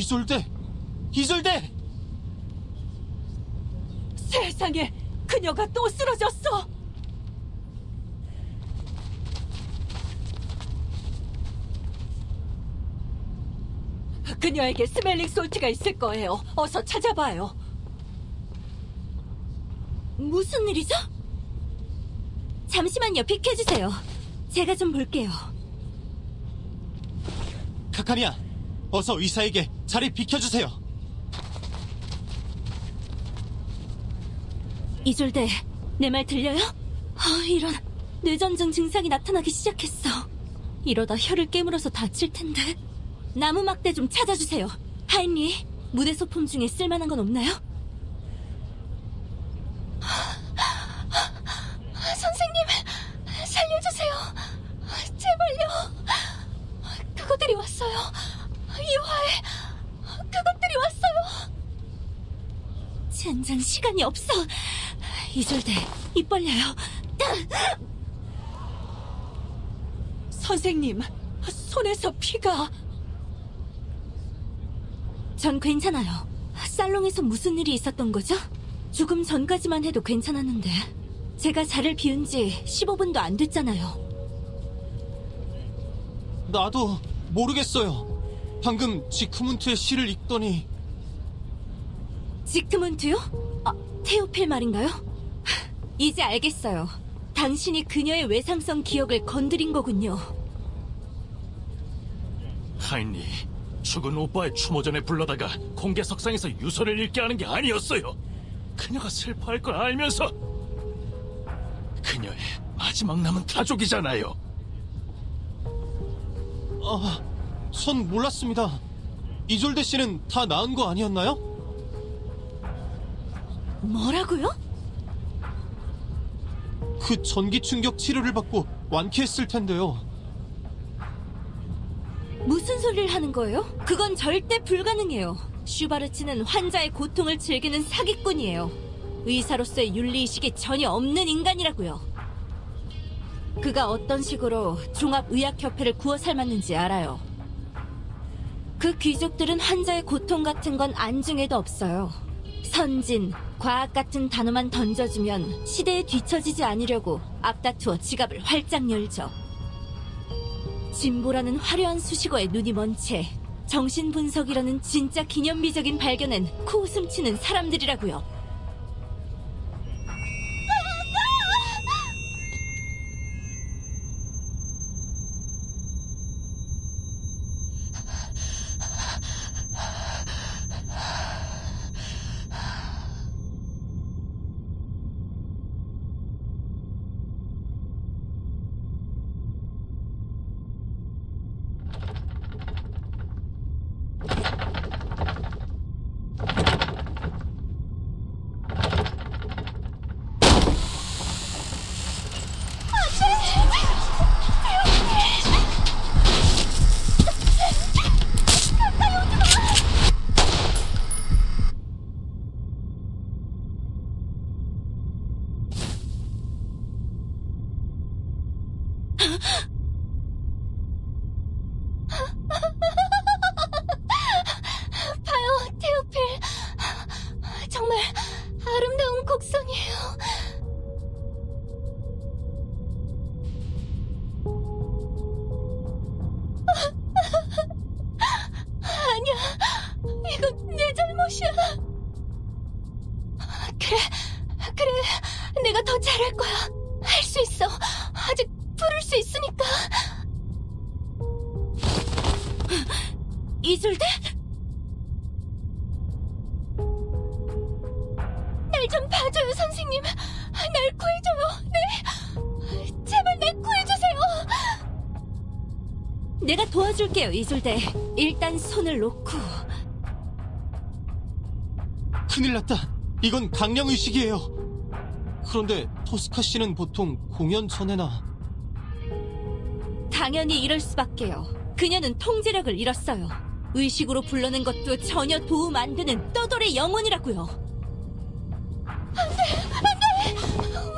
이솔대! 이솔대! 세상에 그녀가 또 쓰러졌어. 그녀에게 스멜링 솔트가 있을 거예요. 어서 찾아봐요. 무슨 일이죠? 잠시만요, 비켜주세요. 제가 좀 볼게요. 카카니아, 어서 의사에게 자리 비켜주세요. 이졸대, 내 말 들려요? 아, 이런 뇌전증 증상이 나타나기 시작했어. 이러다 혀를 깨물어서 다칠 텐데. 나무 막대 좀 찾아주세요. 하인리, 무대 소품 중에 쓸만한 건 없나요? 선생님, 살려주세요. 제발요. 그것들이 왔어요. 이화에 그것들이 왔어요. 젠장 시간이 없어. 이졸대, 입 벌려요. 선생님, 손에서 피가. 전 괜찮아요. 살롱에서 무슨 일이 있었던 거죠? 죽음 전까지만 해도 괜찮았는데. 제가 자를 비운 지 15분도 안 됐잖아요. 나도 모르겠어요. 방금 지크문트의 시를 읽더니 지크문트요? 아, 테오필 말인가요? 하, 이제 알겠어요. 당신이 그녀의 외상성 기억을 건드린 거군요. 하인리, 죽은 오빠의 추모전에 불러다가 공개 석상에서 유서를 읽게 하는 게 아니었어요. 그녀가 슬퍼할 걸 알면서 그녀의 마지막 남은 가족이잖아요. 아, 전 몰랐습니다. 이졸대 씨는 다 나은 거 아니었나요? 뭐라고요? 그 전기 충격 치료를 받고 완쾌했을 텐데요. 무슨 소리를 하는 거예요? 그건 절대 불가능해요. 슈바르츠는 환자의 고통을 즐기는 사기꾼이에요. 의사로서의 윤리의식이 전혀 없는 인간이라고요. 그가 어떤 식으로 종합의학협회를 구워 삶았는지 알아요. 그 귀족들은 환자의 고통 같은 건 안중에도 없어요. 선진, 과학 같은 단어만 던져주면 시대에 뒤처지지 않으려고 앞다투어 지갑을 활짝 열죠. 진보라는 화려한 수식어에 눈이 먼 채 정신분석이라는 진짜 기념비적인 발견은 코웃음 치는 사람들이라고요. 잘할 거야. 할 수 있어. 아직 부를 수 있으니까. 이술대? 날좀 봐줘요, 선생님. 날 구해줘요. 네. 제발 날 구해주세요. 내가 도와줄게요, 이술대. 일단 손을 놓고. 큰일 났다. 이건 강령 의식이에요. 그런데 토스카 씨는 보통 공연 전에나 당연히 이럴 수밖에요. 그녀는 통제력을 잃었어요. 의식으로 불러낸 것도 전혀 도움 안 되는 떠돌의 영혼이라고요. 안 돼! 안 돼!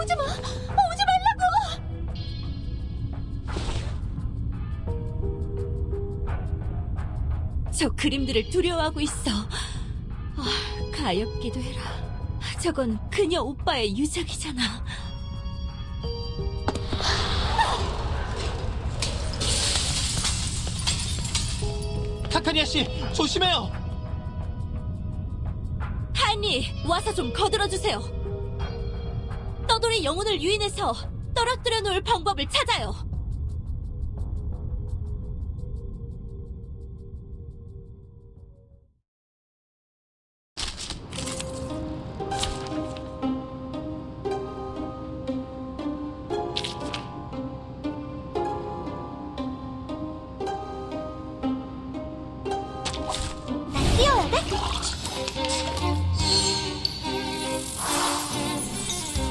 오지 마! 오지 말라고! 저 그림들을 두려워하고 있어. 아, 가엾기도 해라. 저건 그녀 오빠의 유적이잖아. 카카니아 씨, 조심해요. 하니 와서 좀 거들어 주세요. 떠돌이 영혼을 유인해서 떨어뜨려 놓을 방법을 찾아요.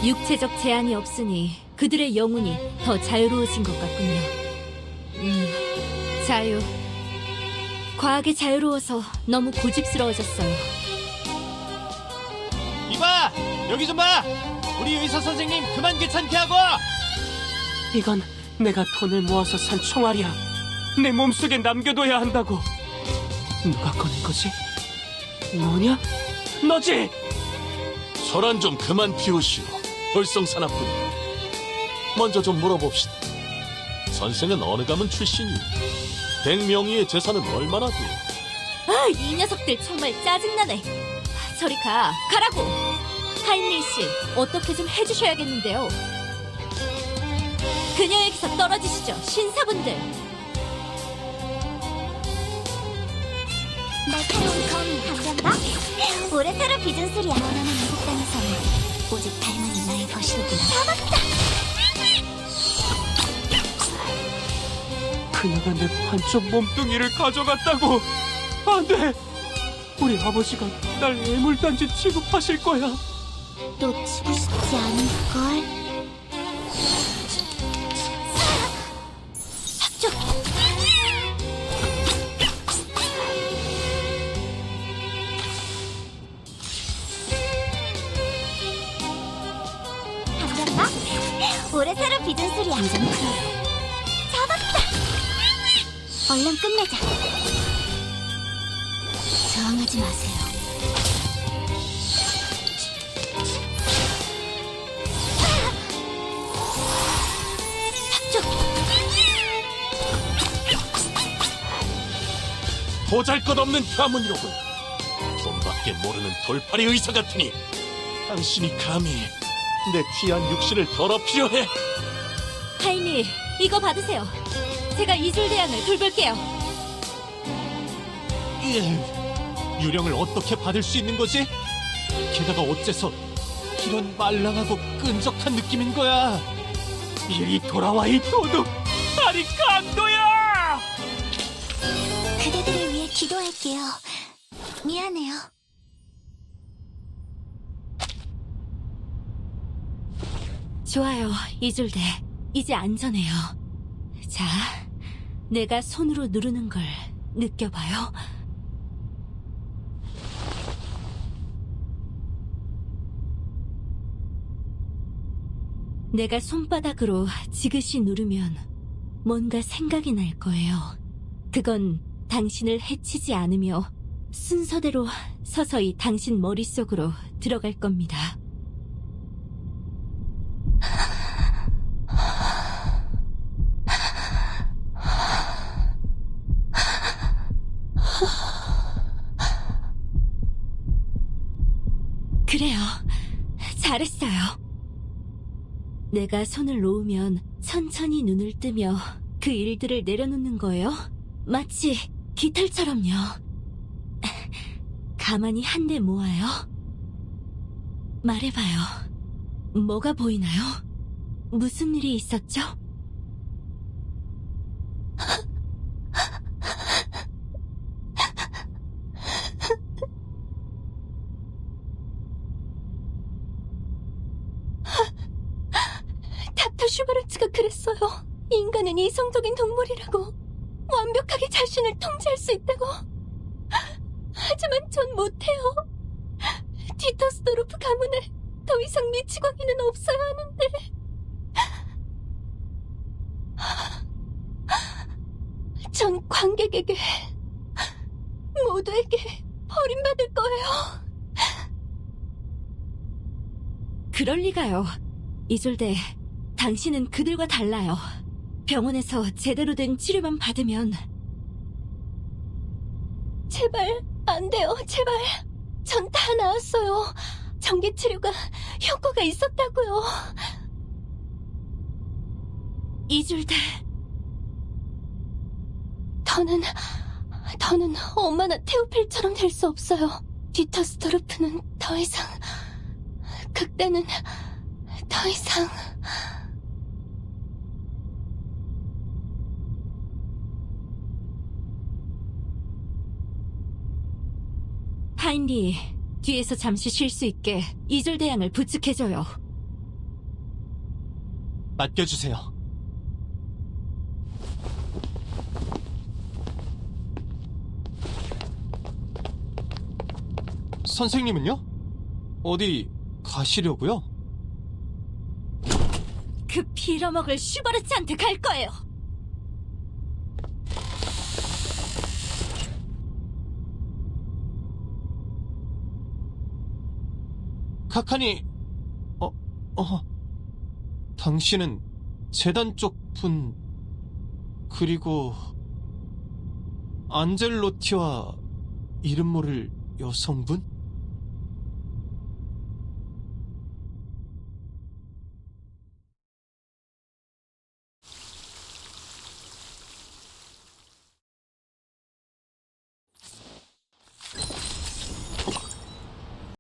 육체적 제한이 없으니 그들의 영혼이 더 자유로워진 것 같군요. 음, 자유. 과하게 자유로워서 너무 고집스러워졌어요. 이봐, 여기 좀 봐. 우리 의사 선생님 그만 귀찮게 하고. 이건 내가 돈을 모아서 산 총알이야. 내 몸속에 남겨둬야 한다고. 누가 꺼낸 거지? 너냐? 너지? 소란 좀 그만 피우시오. 돌성사납군. 먼저 좀 물어봅시다. 선생은 어느 가문 출신이오? 백명의의 재산은 얼마나 돼요? 아, 이 녀석들 정말 짜증나네. 저리 가, 가라고. 하인리 씨, 어떻게 좀 해주셔야겠는데요. 그녀에게서 떨어지시죠, 신사분들. 날카로운 검이 감정가? 오래 살아 빚은 술이야 원하는 미국 땅에서는 오직 달만이 나의 것이로구나 잡았다! 그녀가 내 반쪽 몸뚱이를 가져갔다고. 안 돼. 우리 아버지가 날 애물단지 취급하실 거야. 놓치고 싶지 않을걸 오래 살아 빚은 술이야 잡았다! 얼른 끝내자 저항하지 마세요 삭쪽! 보잘것없는 가문이로군. 돈밖에 모르는 돌팔이 의사 같으니 당신이 감히 내 귀한 육신을 더럽히려 해. 하인리, 이거 받으세요. 제가 이줄대양을 돌볼게요. 예, 유령을 어떻게 받을 수 있는 거지? 게다가 어째서 이런 말랑하고 끈적한 느낌인 거야? 이리 돌아와 이 도둑. 아니 강도야! 그대들을 위해 기도할게요 미안해요 좋아요, 이줄대. 이제 안전해요. 자, 내가 손으로 누르는 걸 느껴봐요. 내가 손바닥으로 지그시 누르면 뭔가 생각이 날 거예요. 그건 당신을 해치지 않으며 순서대로 서서히 당신 머릿속으로 들어갈 겁니다. 그래요. 잘했어요. 내가 손을 놓으면 천천히 눈을 뜨며 그 일들을 내려놓는 거예요. 마치 깃털처럼요. 가만히 한데 모아요. 말해봐요. 뭐가 보이나요? 무슨 일이 있었죠? 닥터 슈바르츠가 그랬어요. 인간은 이성적인 동물이라고. 완벽하게 자신을 통제할 수 있다고. 하지만 전 못해요. 디터스도르프 가문에 더 이상 미치광이는 없어야 하는데. 전 관객에게 모두에게 버림받을 거예요. 그럴 리가요. 이졸데, 당신은 그들과 달라요. 병원에서 제대로 된 치료만 받으면 제발 안 돼요. 제발. 전 다 나았어요. 전기 치료가 효과가 있었다고요. 이줄데 더는 더는 엄마나 테오필처럼 될 수 없어요. 디터스토르프는 더 이상 극대는 더 이상 하인리 뒤에서 잠시 쉴 수 있게 이졸 대양을 부축해줘요. 맡겨주세요. 선생님은요? 어디 가시려고요? 그 빌어먹을 슈바르츠한테 갈 거예요. 카카니, 어, 어, 당신은 재단 쪽 분, 그리고 안젤로티와 이름 모를 여성분?